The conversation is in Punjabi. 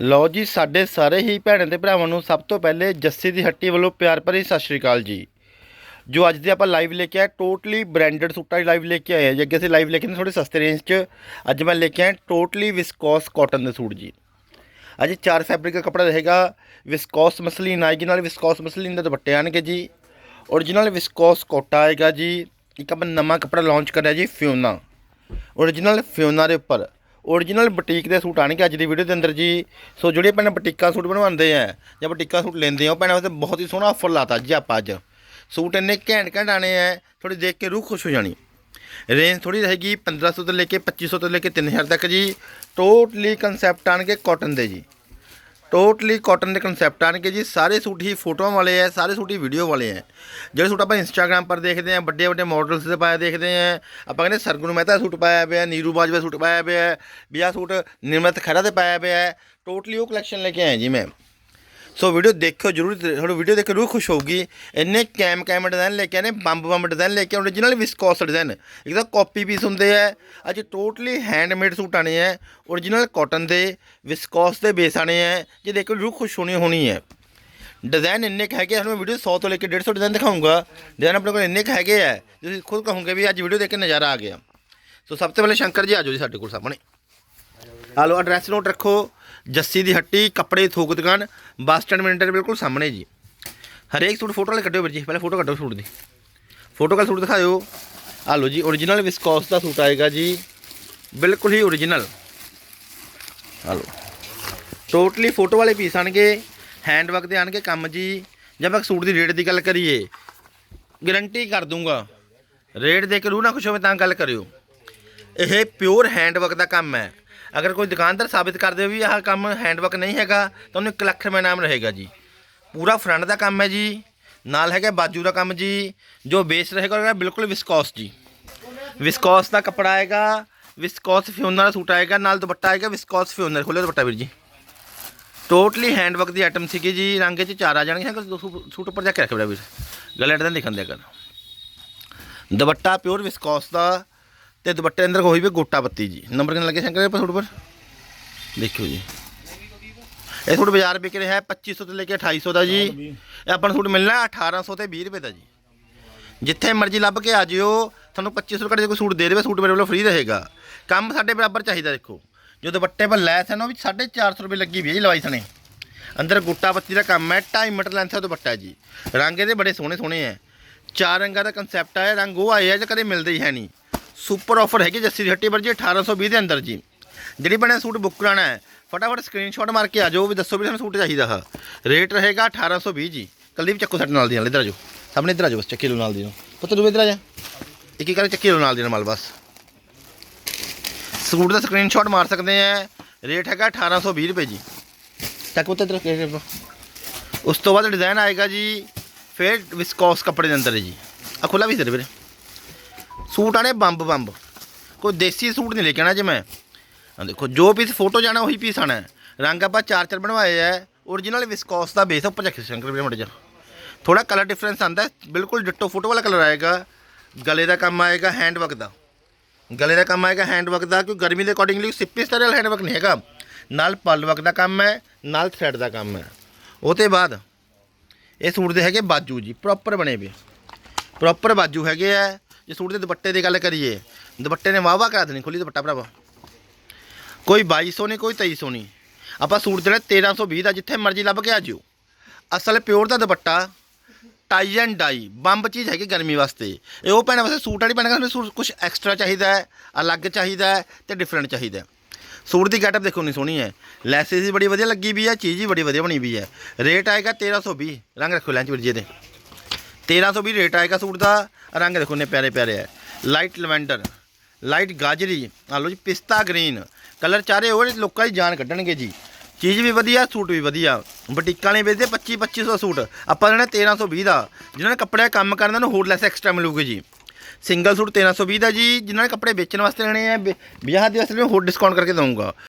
ਲਓ ਜੀ, ਸਾਡੇ ਸਾਰੇ ਹੀ ਭੈਣਾਂ ਤੇ ਭਰਾਵਾਂ ਨੂੰ ਸਭ ਤੋਂ ਪਹਿਲੇ ਜੱਸੀ ਦੀ ਹੱਟੀ ਵੱਲੋਂ ਪਿਆਰ ਭਰੀ ਸਤਿ ਸ਼੍ਰੀ ਅਕਾਲ ਜੀ। ਜੋ ਅੱਜ ਦੇ ਆਪਾਂ ਲਾਈਵ ਲੈ ਕੇ ਆਏ ਟੋਟਲੀ ਬ੍ਰਾਂਡਡ ਸੂਟਾਂ ਦੀ ਲਾਈਵ ਲੈ ਕੇ ਆਏ ਆ ਜੀ। ਅੱਗੇ ਅਸੀਂ ਲਾਈਵ ਲੈ ਕੇ ਥੋੜੇ ਸਸਤੇ ਰੇਂਜ 'ਚ। ਅੱਜ ਮੈਂ ਲੈ ਕੇ ਆਇਆ ਟੋਟਲੀ ਵਿਸਕੋਸ ਕਾਟਨ ਦੇ ਸੂਟ ਜੀ। ਅੱਜ ਚਾਰ ਫੈਬਰਿਕ ਦਾ ਕੱਪੜਾ ਰਹੇਗਾ ਵਿਸਕੋਸ ਮਸਲੀਨ ਆਏਗੀ, ਨਾਲ ਵਿਸਕੋਸ ਮਸਲੀਨ ਦੇ ਦੁਪੱਟੇ ਆਣਗੇ ਜੀ। origignal ਵਿਸਕੋਸ ਕੋਟਾ ਆਏਗਾ ਜੀ। ਇੱਕ ਆਪਾਂ ਨਵਾਂ ਕੱਪੜਾ ਲਾਂਚ ਕਰਿਆ ਜੀ ਫਿਓਨਾ origignal ਫਿਓਨਾ ਦੇ ਉੱਪਰ। Origignal ਬੁਟੀਕ ਦੇ ਸੂਟ ਆਣਗੇ ਅੱਜ ਦੀ ਵੀਡੀਓ ਦੇ ਅੰਦਰ ਜੀ। ਸੋ ਜਿਹੜੇ ਭੈਣਾਂ ਬੁਟੀਕਾਂ ਸੂਟ ਬਣਵਾਉਂਦੇ ਆ, ਜਾਂ ਬੁਟੀਕਾਂ ਸੂਟ ਲੈਂਦੇ ਆ, ਉਹ ਭੈਣਾਂ ਵਾਸਤੇ ਬਹੁਤ ਹੀ ਸੋਹਣਾ ਆਫਰ ਲਾਤਾ ਜੀ ਆਪਾਂ ਅੱਜ। ਸੂਟ ਇੰਨੇ ਘੈਂਟ ਘੈਂਟ ਆਣੇ ਆ ਥੋੜੀ ਦੇਖ ਕੇ ਰੂਹ ਖੁਸ਼ ਹੋ ਜਾਣੀ। ਰੇਂਜ ਥੋੜੀ ਰਹੇਗੀ 1500 ਤੋਂ ਲੈ ਕੇ 2500 ਤੋਂ ਲੈ ਕੇ 3000 ਤੱਕ ਜੀ। ਟੋਟਲੀ ਕਨਸੈਪਟ ਆਣਗੇ ਕਾਟਨ ਦੇ ਜੀ। ਟੋਟਲੀ ਕਾਟਨ ਦੇ ਕਨਸੈਪਟ ਆਣਗੇ ਜੀ। ਸਾਰੇ ਸੂਟ ਹੀ ਫੋਟੋਆਂ ਵਾਲੇ ਆ ਸਾਰੇ ਸੂਟ ਹੀ ਵੀਡੀਓ ਵਾਲੇ ਆ ਜਿਹੜੇ ਸੂਟ ਆਪਾਂ ਇੰਸਟਾਗ੍ਰam ਪਰ ਦੇਖਦੇ ਆ ਵੱਡੇ ਵੱਡੇ ਮਾਡਲਸ ਦੇ ਪਾਇਆ ਦੇਖਦੇ ਆ ਆਪਾਂ ਕਹਿੰਦੇ ਸਰਗੁਣ ਮਹਿਤਾ ਦਾ ਸੂਟ ਪਾਇਆ ਪਿਆ, ਨੀਰੂ ਬਾਜਵਾ ਸੂਟ ਪਾਇਆ ਪਿਆ। ਵੀ ਆਹ ਸੂਟ ਨਿਰਮਤ ਖਹਿਰਾ 'ਤੇ ਪਾਇਆ ਪਿਆ ਟੋਟਲੀ ਉਹ ਕਲੈਕਸ਼ਨ ਲੈ ਕੇ ਆਏ ਜੀ ਮੈਂ। ਸੋ ਵੀਡੀਓ ਦੇਖਿਓ ਜਰੂਰ ਤੁਹਾਨੂੰ ਵੀਡੀਓ ਦੇਖ ਕੇ ਰੂਹ ਖੁਸ਼ ਹੋਊਗੀ। ਇੰਨੇ ਕੈਮ ਕੈਮ ਡਿਜ਼ਾਈਨ ਲੈ ਕੇ ਆਨੇ ਬੰਬ ਬੰਬ ਡਿਜ਼ਾਈਨ ਲੈ ਕੇ ਓਰੀਜਨਲ ਵਿਸਕੋਸ ਡਿਜ਼ਾਈਨ ਇੱਕ ਤਾਂ ਕਾਪੀ ਪੀਸ ਹੁੰਦੇ ਆ ਅੱਜ ਟੋਟਲੀ ਹੈਂਡਮੇਡ ਸੂਟ ਆਣੇ ਆ ਓਰੀਜਨਲ ਕਾਟਨ ਦੇ ਵਿਸਕੋਸ ਦੇ ਬੇਸ ਆਣੇ ਆ ਜੇ ਦੇਖੋ ਰੂਹ ਖੁਸ਼ ਹੋਣੀ ਹੋਣੀ ਹੈ ਡਿਜ਼ਾਈਨ ਇੰਨੇ ਕੁ ਹੈਗੇ ਆ, ਮੈਂ ਵੀਡੀਓ 100 ਤੋਂ ਲੈ ਕੇ 150 ਡਿਜ਼ਾਈਨ ਦਿਖਾਉਂਗਾ ਡਿਜ਼ਾਈਨ ਆਪਣੇ ਕੋਲ ਇੰਨੇ ਕੁ ਹੈਗੇ ਆ ਤੁਸੀਂ ਖੁਦ ਕਹੋਗੇ ਵੀ ਅੱਜ ਵੀਡੀਓ ਦੇਖ ਕੇ ਨਜ਼ਾਰਾ ਆ ਗਿਆ। ਸੋ ਸਭ ਤੋਂ ਪਹਿਲੇ ਸ਼ੰਕਰ ਜੀ ਆਜੋ ਜੀ ਸਾਡੇ ਕੋਲ ਸਾਹਮਣੇ। ਹਲੋ ਐਡਰੈਸ ਨੋਟ ਰੱਖੋ। ਜੱਸੀ ਦੀ ਹੱਟੀ, ਕੱਪੜੇ ਥੋਕ ਦੁਕਾਨ, ਬੱਸ ਸਟੈਂਡ ਮਿੰਟਰ ਦੇ ਬਿਲਕੁਲ ਸਾਹਮਣੇ ਜੀ। ਹਰੇਕ ਸੂਟ ਫੋਟੋ ਵਾਲੇ ਕੱਢਿਓ ਵੀਰ ਜੀ, ਪਹਿਲਾਂ ਫੋਟੋ ਕੱਢੋ ਸੂਟ ਦੀ। ਫੋਟੋ ਵਾਲਾ ਸੂਟ ਦਿਖਾਇਓ। ਆ ਲਓ ਜੀ origignal ਵਿਸਕੋਸ ਦਾ ਸੂਟ ਆਏਗਾ ਜੀ। ਬਿਲਕੁਲ ਹੀ origignal ਆ ਲਓ। ਟੋਟਲੀ ਫੋਟੋ ਵਾਲੇ ਪੀਸ ਆਣਗੇ ਹੈਂਡ ਵਰਕ ਦੇ ਆਣਗੇ ਕੰਮ ਜੀ। ਜਦ ਮੈਂ ਸੂਟ ਦੀ ਰੇਟ ਦੀ ਗੱਲ ਕਰੀਏ ਗਰੰਟੀ ਕਰ ਦੂੰਗਾ ਰੇਟ ਦੇ ਕੇ ਰੂ ਨਾ ਖੁਸ਼ ਹੋਵੇ ਤਾਂ ਗੱਲ ਕਰਿਓ। ਇਹ ਪਿਓਰ ਹੈਂਡ ਵਰਕ ਦਾ ਕੰਮ ਹੈ। ਅਗਰ ਕੋਈ ਦੁਕਾਨਦਾਰ ਸਾਬਿਤ ਕਰਦੇ ਹੋ ਵੀ ਆਹ ਕੰਮ ਹੈਂਡਵਰਕ ਨਹੀਂ ਹੈਗਾ, ਤਾਂ ਉਹਨੂੰ 1 ਲੱਖ ਰੁਪਏ ਨਾਮ ਰਹੇਗਾ ਜੀ। ਪੂਰਾ ਫਰੰਟ ਦਾ ਕੰਮ ਹੈ ਜੀ, ਨਾਲ ਹੈਗਾ ਬਾਜੂ ਦਾ ਕੰਮ ਜੀ, ਜੋ ਬੇਸ ਰਹੇਗਾ ਉਹ ਬਿਲਕੁਲ ਵਿਸਕੋਸ ਜੀ। ਵਿਸਕੋਸ ਦਾ ਕੱਪੜਾ ਆਏਗਾ ਵਿਸਕੋਸ ਫਿਓਨਾ ਦਾ ਸੂਟ ਆਏਗਾ, ਨਾਲ ਦੁਪੱਟਾ ਆਏਗਾ ਵਿਸਕੋਸ ਫਿਓਨਰ ਖੋਲ੍ਹੋ ਦੁਪੱਟਾ ਵੀਰ ਜੀ। ਟੋਟਲੀ ਹੈਂਡਵਰਕ ਦੀ ਆਈਟਮ ਸੀਗੀ ਜੀ, ਰੰਗ 'ਚ ਚਾਰ ਆ ਜਾਣਗੇ ਅਗਰ ਦੋ ਸੂ- ਸੂਟ ਉੱਪਰ ਜਾ ਕੇ ਰੱਖ ਵੀਰ ਗਲੇ ਤਾਂ ਦਿਖਣ ਦੇ ਕਰ ਦੁਪੱਟਾ ਪਿਓਰ ਵਿਸਕੋਸ ਦਾ ਤੇ ਦੁਪੱਟੇ ਅੰਦਰ ਹੋਈ ਵੀ ਗੋਟਾ ਪੱਤੀ ਜੀ। ਨੰਬਰ ਕਿੰਨਾ ਲੱਗੇ ਸ਼ੰਕਰ ਆਪਾਂ ਸੂਟ ਪਰ? ਦੇਖਿਓ ਜੀ। ਇਹ ਸੂਟ ਬਾਜ਼ਾਰ ਵਿਕ ਰਿਹਾ ਹੈ 2500 ਤੋਂ ਲੈ ਕੇ 2800 ਦਾ ਜੀ। ਇਹ ਆਪਾਂ ਨੂੰ ਸੂਟ ਮਿਲਣਾ 1800 ਤੇ 20 ਰੁਪਏ ਦਾ ਜੀ। ਜਿੱਥੇ ਮਰਜ਼ੀ ਲੱਭ ਕੇ ਆ ਜਿਓ, ਤੁਹਾਨੂੰ 2500 ਰੁਪਏ ਦੇ ਕੋਈ ਸੂਟ ਦੇ ਦੇਵੇ, ਸੂਟ ਮੇਰੇ ਵੱਲੋਂ ਫ੍ਰੀ ਰਹੇਗਾ। ਕੰਮ ਸਾਡੇ ਬਰਾਬਰ ਚਾਹੀਦਾ ਦੇਖੋ। ਜੋ ਦੁਪੱਟੇ ਪਰ ਲੈਸ ਹੈ ਨਾ ਉਹ ਵੀ 450 ਰੁਪਏ ਲੱਗੀ ਵੀ ਹੈ ਜੀ ਲਵਾਈ ਸਣੇ। ਅੰਦਰ ਗੁੱਟਾ ਬੱਤੀ ਦਾ ਕੰਮ ਹੈ 2.5 ਮੀਟਰ ਲੈਂਥ ਦਾ ਦੁਪੱਟਾ ਜੀ। ਰੰਗ ਇਹਦੇ ਬੜੇ ਸੋਹਣੇ ਸੋਹਣੇ ਹੈ। ਚਾਰ ਰੰਗਾਂ ਦਾ ਕਨਸੈਪਟ ਹੈ ਰੰਗ ਉਹ ਆਏ ਆ ਜੇ ਕਦੇ ਮਿਲਦੇ ਹੀ ਹੈ ਨਹੀਂ। ਸੁਪਰ ਆਫਰ ਹੈਗੀ ਜੱਸੀ ਦੀ ਹੱਟੀ ਪਰ ਜੀ 1820 ਦੇ ਅੰਦਰ ਜੀ। ਜਿਹੜੀ ਬਣੇ ਸੂਟ ਬੁੱਕ ਕਰਾਣਾ ਹੈ, ਫਟਾਫਟ ਸਕਰੀਨਸ਼ਾਟ ਮਾਰ ਕੇ ਆ ਜਾਓ ਵੀ ਦੱਸੋ ਵੀ ਤੁਹਾਨੂੰ ਸੂਟ ਚਾਹੀਦਾ ਹੈ। ਰੇਟ ਰਹੇਗਾ 1820 ਜੀ। ਕੁਲਦੀਪ, ਚੱਕੋ ਸਾਡੇ ਨਾਲ ਦੀ ਨਾਲ, ਇੱਧਰ ਆ ਜਾਓ। ਸਾਹਮਣੇ ਇੱਧਰ ਆ ਜਾਓ ਬਸ, ਚੱਕੀ ਲਓ ਨਾਲ ਦੀ ਨੂੰ ਪੁੱਤ, ਤੂੰ ਇੱਧਰ ਆ ਜਾ। ਇੱਕ ਇੱਕ ਕਰਕੇ ਚੱਕੀ ਲਓ ਨਾਲ ਦੀ ਨਾਲ ਬਸ। ਸੂਟ ਦਾ ਸਕਰੀਨਸ਼ਾਟ ਮਾਰ ਸਕਦੇ ਆ। ਰੇਟ ਹੈਗਾ 1820 ਰੁਪਏ ਜੀ। ਚੱਕ ਉੱਤੇ ਇੱਧਰ ਉਸ ਤੋਂ ਬਾਅਦ ਡਿਜ਼ਾਈਨ ਆਏਗਾ ਜੀ, ਫਿਰ ਵਿਸਕੋਸ ਕੱਪੜੇ ਦੇ ਅੰਦਰ ਹੈ ਜੀ। ਆ ਖੁੱਲਾ ਵੀ ਦੇ ਵੀਰੇ। ਸੂਟ ਆਣੇ ਬੰਬ ਬੰਬ। ਕੋਈ ਦੇਸੀ ਸੂਟ ਨਹੀਂ ਲੈ ਕੇ ਆਣਾ ਜੇ ਮੈਂ। ਆ ਦੇਖੋ, ਜੋ ਪੀਸ ਫੋਟੋ ਜਾਣਾ ਉਹੀ ਪੀਸ ਆਣਾ। ਰੰਗ ਆਪਾਂ ਚਾਰ ਚਾਰ ਬਣਵਾਏ ਆ। origignal ਵਿਸਕੋਸ ਦਾ ਬੇਸ ਉੱਪਰ ਚੱਕ ਸ਼ੰਕਰ ਵੀਰੇ ਮੜ ਜਾ ਥੋੜਾ ਕਲਰ ਡਿਫਰੈਂਸ ਆਂਦਾ ਬਿਲਕੁਲ ਡਿੱਟੋ ਫੋਟੋ ਵਾਲਾ ਕਲਰ ਆਏਗਾ। ਗਲੇ ਦਾ ਕੰਮ ਆਏਗਾ ਹੈਂਡ ਵਰਕ ਦਾ। ਗਲੇ ਦਾ ਕੰਮ ਆਏਗਾ ਹੈਂਡ ਵਰਕ ਦਾ। ਕਿਉਂਕਿ ਗਰਮੀ ਦੇ ਅਕੋਰਡਿੰਗਲੀ ਸਿੱਪੀ ਸਟਾਈਲ ਵਾਲਾ ਹੈਂਡ ਵਰਕ ਨਹੀਂ ਹੈਗਾ। ਨਾਲ ਪਲ ਵਰਕ ਦਾ ਕੰਮ ਹੈ, ਨਾਲ ਥ੍ਰੈਡ ਦਾ ਕੰਮ ਹੈ। ਉਹ ਤੋਂ ਬਾਅਦ ਇਹ ਸੂਟ ਦੇ ਹੈਗੇ ਬਾਜੂ ਜੀ ਪ੍ਰੋਪਰ ਬਣੇ ਵੇ। ਪ੍ਰੋਪਰ ਬਾਜੂ ਹੈਗੇ ਆ। ਜੇ ਸੂਟ ਦੇ ਦੁਪੱਟੇ ਦੀ ਗੱਲ ਕਰੀਏ, ਦੁਪੱਟੇ ਨੇ ਵਾਵਾ ਕਰਾ ਦੇਣੀ ਖੁੱਲੀ ਦੁਪੱਟਾ ਭਰਾਵਾ। ਕੋਈ 2200 ਨਹੀਂ, ਕੋਈ 2300 ਨਹੀਂ। ਆਪਾਂ ਸੂਟ ਜਿਹੜਾ 1320 ਦਾ ਜਿੱਥੇ ਮਰਜ਼ੀ ਲੱਭ ਕੇ ਆ ਜਿਓ। ਅਸਲ ਪਿਓਰ ਦਾ ਦੁਪੱਟਾ ਟਾਈ ਐਂਡ ਡਾਈ ਬੰਬ ਚੀਜ਼ ਹੈਗੀ ਗਰਮੀ ਵਾਸਤੇ। ਇਹ ਉਹ ਭੈਣਾਂ ਵਾਸਤੇ ਸੂਟ ਵਾਲੀ ਪੈਣਾ ਸਾਨੂੰ ਸੂਟ ਕੁਝ ਐਕਸਟਰਾ ਚਾਹੀਦਾ ਹੈ, ਅਲੱਗ ਚਾਹੀਦਾ ਹੈ ਤੇ ਡਿਫਰੈਂਟ ਚਾਹੀਦਾ ਸੂਟ ਦੀ ਗੈਟਅਪ ਦੇਖੋ ਨਹੀਂ ਸੋਹਣੀ ਹੈ। ਲੈਸਸ ਵੀ ਬੜੀ ਵਧੀਆ ਲੱਗੀ ਵੀ ਹੈ, ਚੀਜ਼ ਵੀ ਬੜੀ ਵਧੀਆ ਬਣੀ ਵੀ ਹੈ। ਰੇਟ ਆਏਗਾ 1320 ਰੰਗ ਰੱਖੋ ਲੈਂਚ ਵੀਰ ਜੀ ਇਹਦੇ 1320 ਰੇਟ ਆਏਗਾ ਸੂਟ ਦਾ। ਰੰਗ ਦੇਖੋ ਨੇ ਪਿਆਰੇ ਪਿਆਰੇ ਹੈ ਲਾਈਟ ਲਵੈਂਡਰ ਲਾਈਟ ਗਾਜਰੀ ਆ ਲਓ ਜੀ, ਪਿਸਤਾ ਗ੍ਰੀਨ ਕਲਰ ਚਾਰੇ ਉਹ ਲੋਕਾਂ ਦੀ ਜਾਨ ਕੱਢਣਗੇ ਜੀ। ਚੀਜ਼ ਵੀ ਵਧੀਆ, ਸੂਟ ਵੀ ਵਧੀਆ। ਬੁਟੀਕਾਂ ਵਾਲੇ ਵੇਚਦੇ 25 2500 ਸੂਟ। ਆਪਾਂ ਲੈਣਾ 1320 ਦਾ। ਜਿਨ੍ਹਾਂ ਨੇ ਕੱਪੜੇ ਦਾ ਕੰਮ ਕਰਨਾ ਨੂੰ ਹੋਰ ਲੈਸ ਐਕਸਟਰਾ ਮਿਲੂਗੀ ਜੀ। ਸਿੰਗਲ ਸੂਟ 1320 ਦਾ ਜੀ। ਜਿਨ੍ਹਾਂ ਨੇ ਕੱਪੜੇ ਵੇਚਣ ਵਾਸਤੇ ਲੈਣੇ ਆ ਵਿ- ਵਿਆਹ ਦੇ ਵਾਸਤੇ ਮੈਂ ਹੋਰ ਡਿਸਕਾਊਂਟ ਕਰਕੇ ਦਊਂਗਾ।